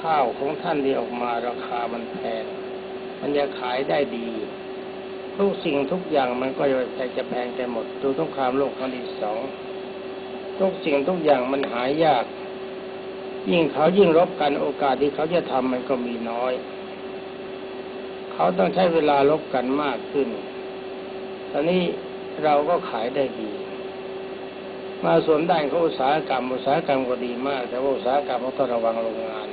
ข้าวของท่านที่ออกมาราคามันแพงมันจะขายได้ดี ทุกสิ่งทุกอย่างมันก็จะจะแพงไปหมด ดูสงครามโลกครั้งที่สองทุกสิ่งทุกอย่างมันหายาก ยิ่งเขายิ่งรบกันโอกาสที่เขาจะทำมันก็มีน้อย เขาต้องใช้เวลาลบกันมากขึ้น ตอนนี้เราก็ขายได้ดี มาส่วนด้านของอุตสาหกรรมอุตสาหกรรมก็ดีมาก แต่ว่าอุตสาหกรรมเขาต้องระวังโรงงาน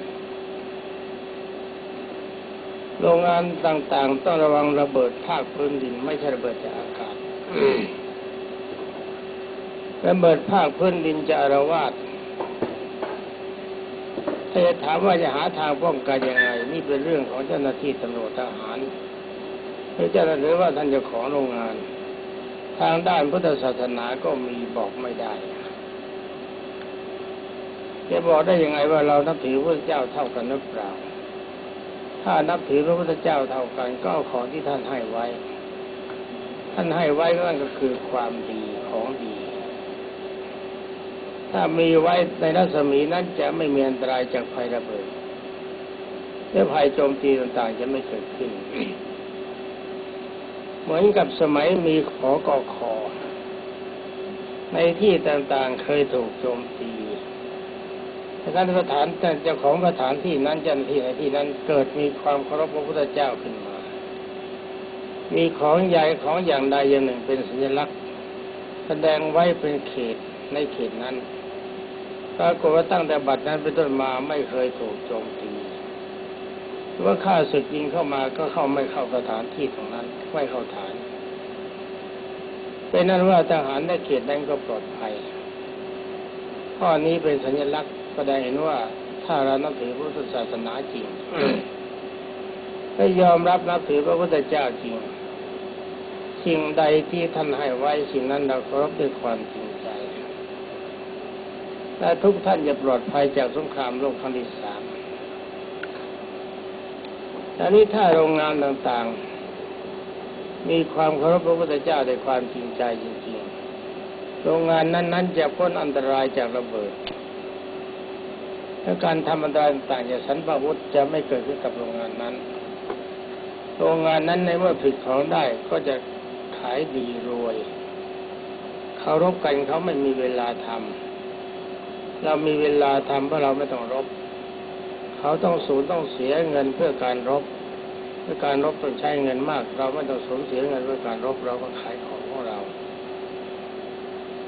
โรงงานต่างๆ ต้องระวังระเบิดภาคพื้นดิน ไม่ใช่ระเบิดจากอากาศระเบิดภาคพื้นดินจะอารวาสถ้าจะถามว่าจะหาทางป้องกันยังไง นี่เป็นเรื่องของเจ้าหน้าที่ตำรวจทหารหรือเจ้าหน้าที่ว่าท่านเจ้าของโรงงาน ทางด้านพุทธศาสนาก็มีบอกไม่ได้จะบอกได้ยังไงว่าเรานับถือพระเจ้าเท่ากันหรือเปล่า ถ้านับถือพระพุทธเจ้าเท่ากันก็เอาของที่ท่านให้ไว้ ท่านให้ไว้นั่นก็คือความดีของดี ถ้ามีไว้ในรัศมีนั้นจะไม่มีอันตรายจากภัยระเบิดและภัยโจมตีต่างๆ จะไม่เกิดขึ้น เหมือนกับสมัยมีขอกอคอในที่ต่างๆเคยถูกโจมตี แต่การสถานเจ้าของสถานที่นั้นเจ้าหน้าที่ในที่นั้นเกิดมีความเคารพพระพุทธเจ้าขึ้นมา มีของใหญ่ของอย่างใดอย่างหนึ่งเป็นสัญลักษณ์ แสดงไว้เป็นเขตในเขตนั้นปรากฏว่าตั้งแต่บัดนั้นเป็นต้นมาไม่เคยถูกโจมตีว่าข้าศึกยิงเข้ามาก็เข้าไม่เข้าสถานที่ตรงนั้นไม่เข้าฐาน เป็นนั้นว่าทหารในเขตนั้นก็ปลอดภัย ข้อนี้เป็นสัญลักษณ์ แสดงเห็นว่าถ้าเรานับถือพุทธศาสนาจริงถ้ายอมรับนับถือพระพุทธเจ้าจริง สิ่งใดที่ท่านให้ไว้สิ่งนั้นเราเคารพด้วยความจริงใจและทุกท่านจะปลอดภัยจากสงครามโลกครั้งที่สามแต่นี้ถ้าโรงงานต่างๆ มีความเคารพพระพุทธเจ้าด้วยความจริงใจจริงๆ โรงงานนั้นๆจะพ้นอันตรายจากระเบิด และการทำอันตรายต่างๆจากสันปวุธจะไม่เกิดขึ้นกับโรงงานนั้น โรงงานนั้นในเมื่อผลิตของได้ก็จะขายดีรวยเขารบกันเขาไม่มีเวลาทำเรามีเวลาทำเพราะเราไม่ต้องรบ เขาต้องสูญต้องเสียเงินเพื่อการรบเพื่อการรบต้องใช้เงินมาก เราไม่ต้องสูญเสียเงินเพื่อการรบเราก็ขายของของเรา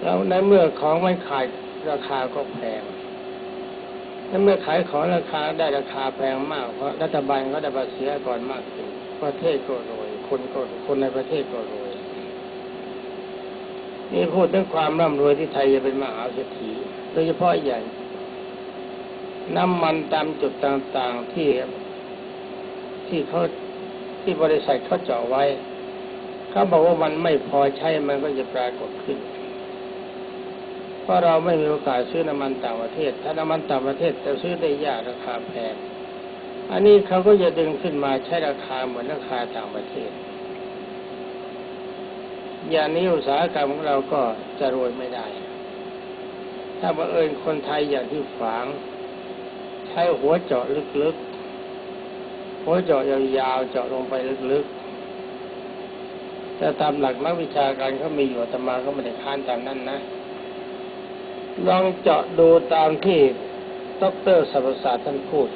แล้วในเมื่อของไม่ขายราคาก็แพง ในเมื่อขายของราคาได้ราคาแพงมาก เพราะรัฐบาลก็ได้ภาษีก่อนมากขึ้นประเทศก็รวย คนก็คนในประเทศก็รวยนี่พูดถึงความร่ำรวยที่ไทยจะเป็นมหาเศรษฐีโดยเฉพาะอย่างน้ำมันตามจุดต่างๆที่ที่เขาที่บริษัทเขาเจาะไว้ เขาบอกว่ามันไม่พอใช้มันก็จะปรากฏขึ้น เพราะเราไม่มีโอกาสซื้อน้ำมันต่างประเทศ ถ้าน้ำมันต่างประเทศจะซื้อได้ยากราคาแพง อันนี้เขาก็จะดึงขึ้นมาใช้ราคาเหมือนราคาต่างประเทศ อย่างนี้อุตสาหกรรมของเราก็จะรวยไม่ได้ ถ้าบังเอิญคนไทยอย่างที่ฝางใช้หัวเจาะลึกๆ หัวเจาะยาวๆ เจาะลงไปลึกๆแต่ตามหลักนักวิชาการเขามีอยู่แต่มาก็ไม่ได้ค้านตามนั้นนะ ลองเจาะดูตามที่ดรสัพศาสตร์ท่านพูด